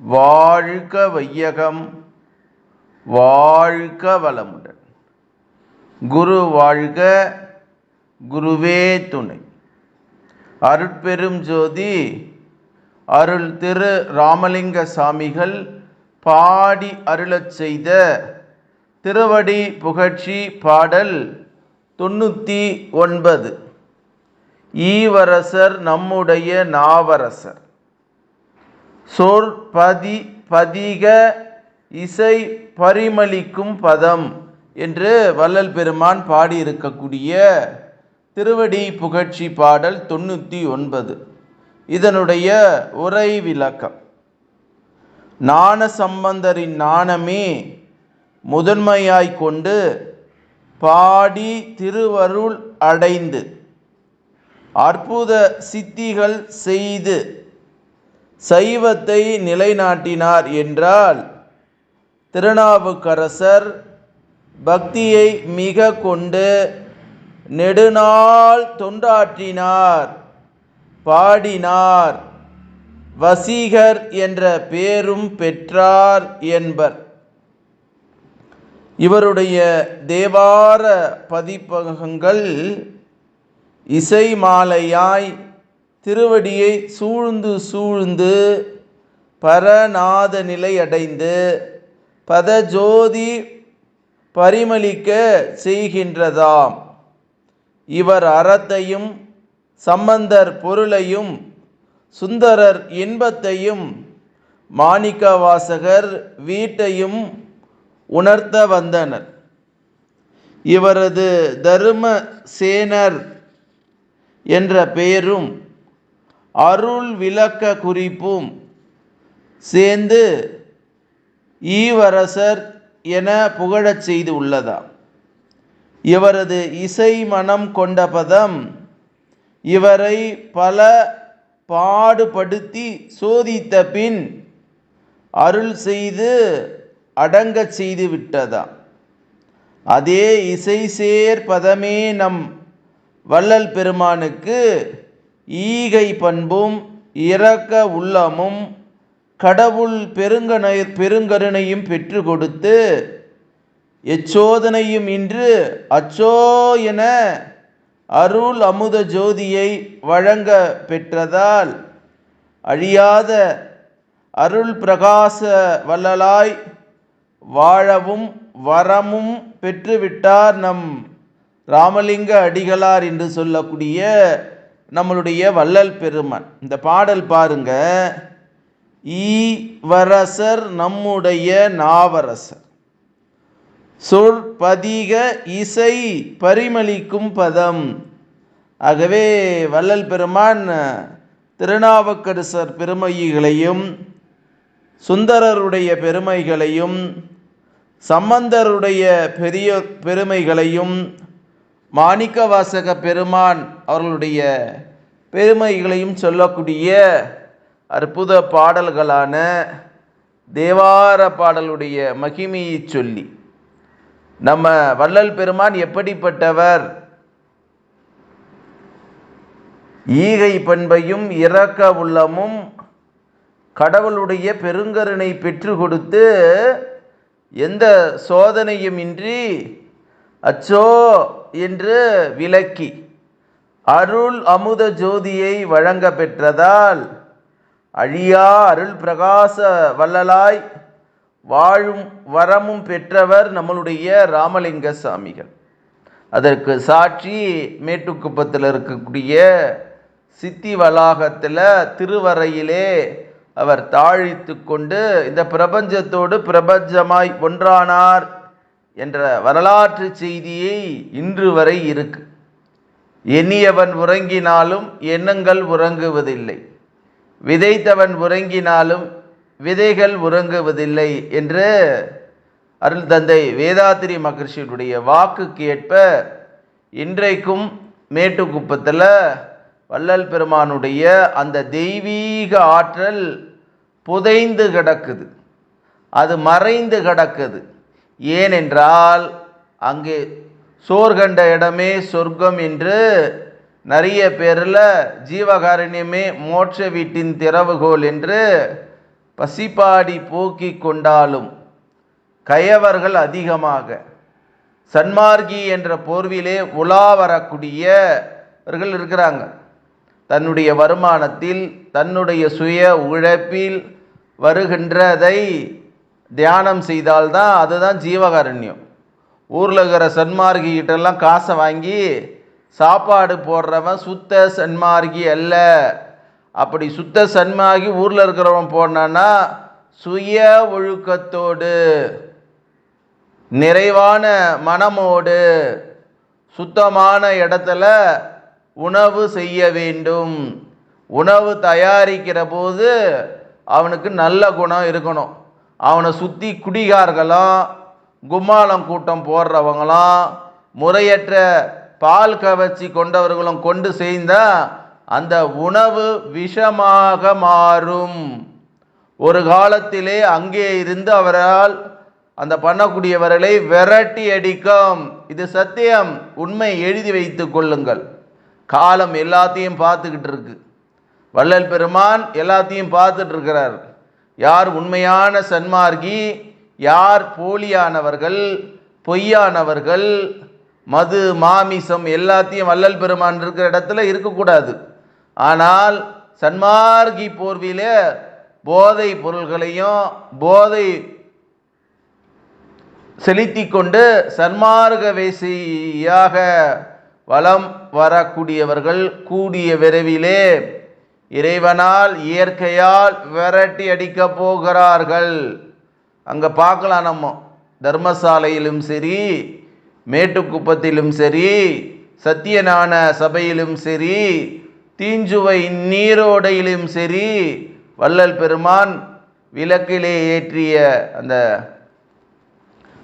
வாழ்க வையகம் வாழ்க வளமுடன். குரு வாழ்க குருவே துணை. அருட்பெரும் ஜோதி அருள் திரு ராமலிங்க சாமிகள் பாடி அருளச் செய்த திருவடி புகழ்ச்சி பாடல் தொண்ணூற்றி ஒன்பது. ஈவரசர் நம்முடைய நாவரசர். சொற்பதி பதிக இசை பரிமளிக்கும் பதம் என்று வள்ளல் பெருமான் பாடியிருக்கக்கூடிய திருவடி புகழ்ச்சி பாடல் தொண்ணூற்றி ஒன்பது. இதனுடைய உரை விளக்கம். ஞான சம்பந்தரின் நாணமே முதன்மையாய் கொண்டு பாடி திருவருள் அடைந்து அற்புத சித்திகள் செய்து சைவத்தை நிலைநாட்டினார் என்றால் திருநாவுக்கரசர் பக்தியை மிக கொண்டு நெடுநாள் தொண்டாற்றினார் பாடினார். வசீகர் என்ற பேரும் பெற்றார் என்பர். இவருடைய தேவார பதிப்பகங்கள் இசை மாலையாய் திருவடியை சூழ்ந்து சூழ்ந்து பரநாத நிலை அடைந்து பதஜோதி பரிமளிக்க செய்கின்றதாம். இவர் அறத்தையும் சம்பந்தர் பொருளையும் சுந்தரர் இன்பத்தையும் மாணிக்கவாசகர் வீட்டையும் உணர்த்த வந்தனர். இவரது தரும சேனர் என்ற பெயரும் அருள் விளக்க குறிப்பும் சேர்ந்து ஈவரசர் என புகழச் செய்து உள்ளதாம். இவரது இசை மனம் கொண்ட பதம் இவரை பல பாடுபடுத்தி சோதித்த பின் அருள் செய்து அடங்கச் செய்து விட்டதாம். அதே இசை சேர் பதமே நம் வள்ளல் பெருமானுக்கு ஈகை பண்பும் இரக்க உள்ளமும் கடவுள் பெருங்கனை பெருங்கருணையும் பெற்று கொடுத்து எச்சோதனையும் இன்று அச்சோ என அருள் அமுத ஜோதியை வழங்க பெற்றதால் அழியாத அருள் பிரகாச வள்ளலாய் வாழவும் வரமும் பெற்றுவிட்டார் நம் ராமலிங்க அடிகளார் என்று சொல்லக்கூடிய நம்மளுடைய வள்ளல் பெருமான். இந்த பாடல் பாருங்க. ஈவரசர் நம்முடைய நாவரசர். சொற்பதிக இசை பரிமளிக்கும் பதம். ஆகவே வள்ளல் பெருமான் திருநாவுக்கரசர் பெருமைகளையும் சுந்தரருடைய பெருமைகளையும் சம்பந்தருடைய பெரிய பெருமைகளையும் மாணிக்கவாசக பெருமான் அவர்களுடைய பெருமைகளையும் சொல்லக்கூடிய அற்புத பாடல்களான தேவார பாடலுடைய மகிமையை சொல்லி நம்ம வள்ளல் பெருமான் எப்படிப்பட்டவர்? ஈகை பண்பையும் இறக்க உள்ளமும் கடவுளுடைய பெருங்கருணை பெற்று கொடுத்து எந்த சோதனையும் இன்றி அச்சோ என்று விளக்கி அருள் அமுத ஜோதியை வழங்க பெற்றதால் அழியா அருள் பிரகாச வள்ளலாய் வாழும் வரமும் பெற்றவர் நம்மளுடைய ராமலிங்க சாமிகள். அதற்கு சாட்சி மேட்டுக்குப்பத்தில் இருக்கக்கூடிய சித்தி வளாகத்தில் திருவரையிலே அவர் தாழித்து கொண்டு இந்த பிரபஞ்சத்தோடு பிரபஞ்சமாய் ஒன்றானார் என்ற வரலாற்று செய்தியை இன்று வரை இருக்கு. எண்ணியவன் உறங்கினாலும் எண்ணங்கள் உறங்குவதில்லை. விதைத்தவன் உறங்கினாலும் விதைகள் உறங்குவதில்லை என்று அருள் தந்தை வேதாத்திரி மகர்ஷியுடைய வாக்குக்கு ஏற்ப இன்றைக்கும் மேட்டுக்குப்பத்தில் வள்ளல் பெருமானுடைய அந்த தெய்வீக ஆற்றல் புதைந்து கிடக்குது. அது மறைந்து கிடக்குது. ஏனென்றால் அங்கே சோர்கண்ட இடமே சொர்க்கம் என்று நிறைய பேரில் ஜீவகாரண்யமே மோட்ச வீட்டின் திறவுகோல் என்று பசிப்பாடி போக்கி கொண்டாலும் கயவர்கள் அதிகமாக. சன்மார்கி என்ற போர்விலே உலா வரக்கூடியவர்கள் இருக்கிறாங்க. தன்னுடைய வருமானத்தில் தன்னுடைய சுய உழைப்பில் வருகின்றதை தியானம் செய்தால்தான் அதுதான் ஜீவகாருண்யம். ஊரில் இருக்கிற சன்மார்க்கிட்டெல்லாம் காசை வாங்கி சாப்பாடு போடுறவன் சுத்த சன்மார்கி அல்ல. அப்படி சுத்த சன்மார்கி ஊரில் இருக்கிறவன் போனான்னா சுய ஒழுக்கத்தோடு நிறைவான மனமோடு சுத்தமான இடத்துல உணவு செய்ய வேண்டும். உணவு தயாரிக்கிற போது அவனுக்கு நல்ல குணம் இருக்கணும். அவனை சுற்றி குடிகார்களும் கும்மாளம் கூட்டம் போடுறவங்களும் முறையற்ற பால் கவர்ச்சி கொண்டவர்களும் கொண்டு செய்தா அந்த உணவு விஷமாக மாறும். ஒரு காலத்திலே அங்கே இருந்து அவரால் அந்த பண்ணக்கூடியவர்களை விரட்டி அடிக்கும். இது சத்தியம். உண்மை எழுதி வைத்து கொள்ளுங்கள். காலம் எல்லாத்தையும் பார்த்துக்கிட்டு இருக்கு. வள்ளல் பெருமான் எல்லாத்தையும் பார்த்துட்டு இருக்கிறார். யார் உண்மையான சன்மார்கி? யார் போலியானவர்கள்? பொய்யானவர்கள்? மது மாமிசம் எல்லாத்தையும் வள்ளல் பெருமான் இருக்கிற இடத்துல இருக்கக்கூடாது. ஆனால் சன்மார்கி போர்வியில் போதை பொருள்களையும் போதை செலுத்தி கொண்டு சன்மார்க வேசியாக வளம் வரக்கூடியவர்கள் கூடிய விரைவிலே இறைவனால் இயற்கையால் விரட்டி அடிக்கப் போகிறார்கள். அங்கே பார்க்கலாம் நம்ம. தர்மசாலையிலும் சரி மேட்டுக்குப்பத்திலும் சரி சத்தியநான சபையிலும் சரி தீஞ்சுவை நீரோடையிலும் சரி வள்ளல் பெருமான் விளக்கிலே ஏற்றிய அந்த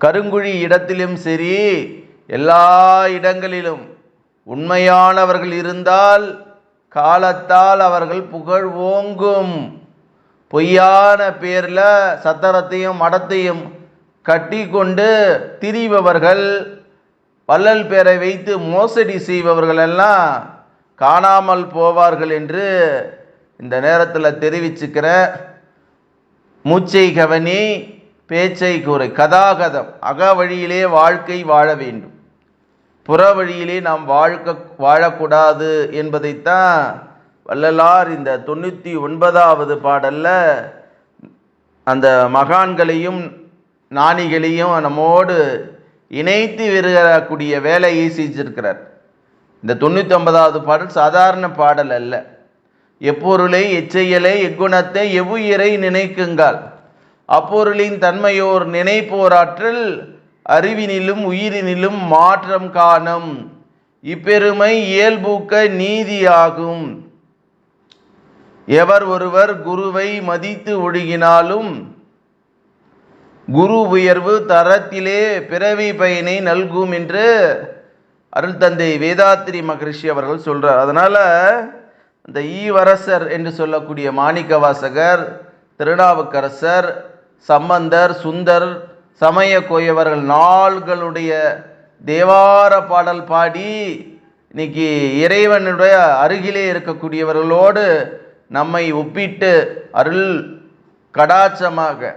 கருங்குழி இடத்திலும் சரி எல்லா இடங்களிலும் உண்மையானவர்கள் இருந்தால் காலத்தால் அவர்கள் புகழ் ஓங்கும். பொய்யான பேரில் சத்திரத்தையும் மடத்தையும் கட்டி கொண்டு திரிபவர்கள் வள்ளல் பேரை வைத்து மோசடி செய்பவர்கள் எல்லாம் காணாமல் போவார்கள் என்று இந்த நேரத்தில் தெரிவிச்சுக்கிற மூச்சை கவனி பேச்சை கூறு கதாகதம் அக வழியிலே வாழ்க்கை வாழ வேண்டும். புற வழியிலே நாம் வாழ்க்க வாழக்கூடாது என்பதைத்தான் வள்ளலார் இந்த தொண்ணூற்றி ஒன்பதாவது பாடலில் அந்த மகான்களையும் நாணிகளையும் நம்மோடு இணைத்து வருகக்கூடிய வேலையை செஞ்சிருக்கிறார். இந்த தொண்ணூற்றி ஒன்பதாவது பாடல் சாதாரண பாடல் அல்ல. எப்பொருளை எச்செயலை எக்குணத்தை எவ்வுயிரை நினைக்குங்கள் அப்பொருளின் தன்மையோர் நினைப்போராற்றல் அறிவினிலும் உயிரினிலும் மாற்றம் காணும். இப்பெருமை இயல்பூக்க நீதியாகும். எவர் ஒருவர் குருவை மதித்து ஒழுகினாலும் குரு உயர்வு தரத்திலே பிறவி பயனை நல்கும் என்று அருள் தந்தை வேதாத்திரி மகரிஷி அவர்கள் சொல்றார். அதனால இந்த ஈவரசர் என்று சொல்லக்கூடிய மாணிக்கவாசகர் திருநாவுக்கரசர் சம்பந்தர் சுந்தர் சமய கோயவர்கள் நாள்களுடைய தேவார பாடல் பாடி இன்னைக்கு இறைவனுடைய அருகிலே இருக்கக்கூடியவர்களோடு நம்மை ஒப்பிட்டு அருள் கடாட்சமாக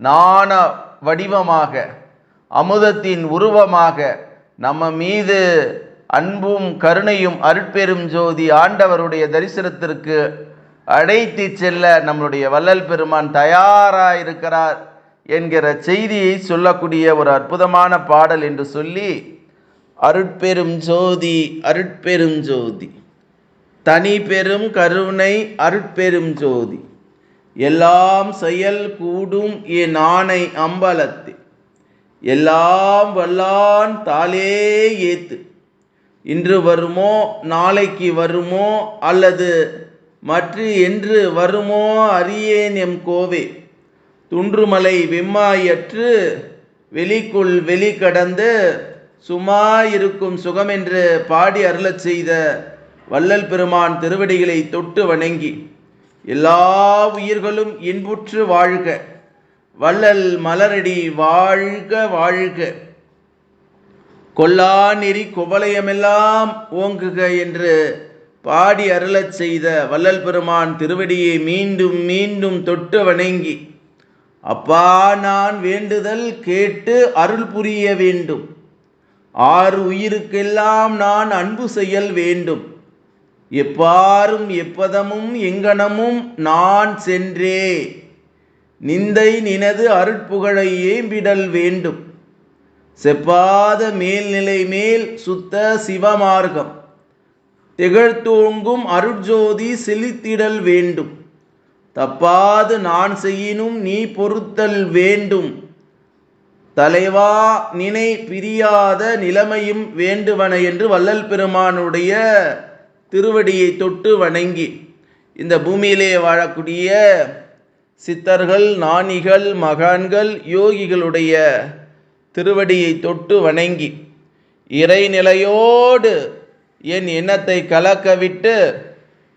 நாண வடிவமாக அமுதத்தின் உருவமாக நம்ம மீது அன்பும் கருணையும் அருட்பெரும் ஜோதி ஆண்டவருடைய தரிசனத்திற்கு அழைத்து செல்ல நம்மளுடைய வள்ளல் பெருமான் தயாராக இருக்கிறார் என்கிற செய்தியை சொல்லக்கூடிய ஒரு அற்புதமான பாடல் என்று சொல்லி அருட்பெரும் ஜோதி அருட்பெரும் ஜோதி. தனி பெரும் கருணை அருட்பெரும் ஜோதி. எல்லாம் செயல் கூடும் என் ஆணை அம்பலத்து எல்லாம் வல்லான் தாளே ஏத்து. இன்று வருமோ நாளைக்கு வருமோ அல்லது மற்ற என்று வருமோ அறியேன் எம் கோவே. துன்றுமலை வெம்மாயற்று வெளிக்குள் வெளி கடந்து சும்மா இருக்கும் சுகமென்று பாடி அருளச் செய்த வள்ளல் பெருமான் திருவடிகளை தொட்டு வணங்கி எல்லா உயிர்களும் இன்புற்று வாழ்க. வள்ளல் மலரடி வாழ்க வாழ்க. கொல்லா நெறி குவலயமெல்லாம் ஓங்குக என்று பாடி அருளச் செய்த வள்ளல் பெருமான் திருவடியை மீண்டும் மீண்டும் தொட்டு வணங்கி அப்பா நான் வேண்டுதல் கேட்டு அருள் புரிய வேண்டும். ஆறு உயிருக்கெல்லாம் நான் அன்பு செய்யல் வேண்டும். எப்பாரும் எப்பதமும் எங்கனமும் நான் சென்றே. நிந்தை நினது அருட்புகழை ஏம்பிடல் வேண்டும். செப்பாத மேல்நிலை மேல் சுத்த சிவமார்க்கம். திகழ்த்தோங்கும் அருட்ஜோதி செலுத்திடல் வேண்டும். தப்பாது நான் செய்யினும் நீ பொறுத்தல் வேண்டும். தலைவா நினை பிரியாத நிலைமையும் வேண்டுவன என்று வள்ளல் பெருமானுடைய திருவடியை தொட்டு வணங்கி இந்த பூமியிலே வாழக்கூடிய சித்தர்கள் நாணிகள் மகான்கள் யோகிகளுடைய திருவடியை தொட்டு வணங்கி இறைநிலையோடு என் எண்ணத்தை கலக்கவிட்டு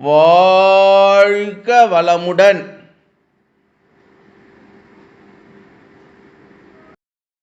வாழ்க வளமுடன்.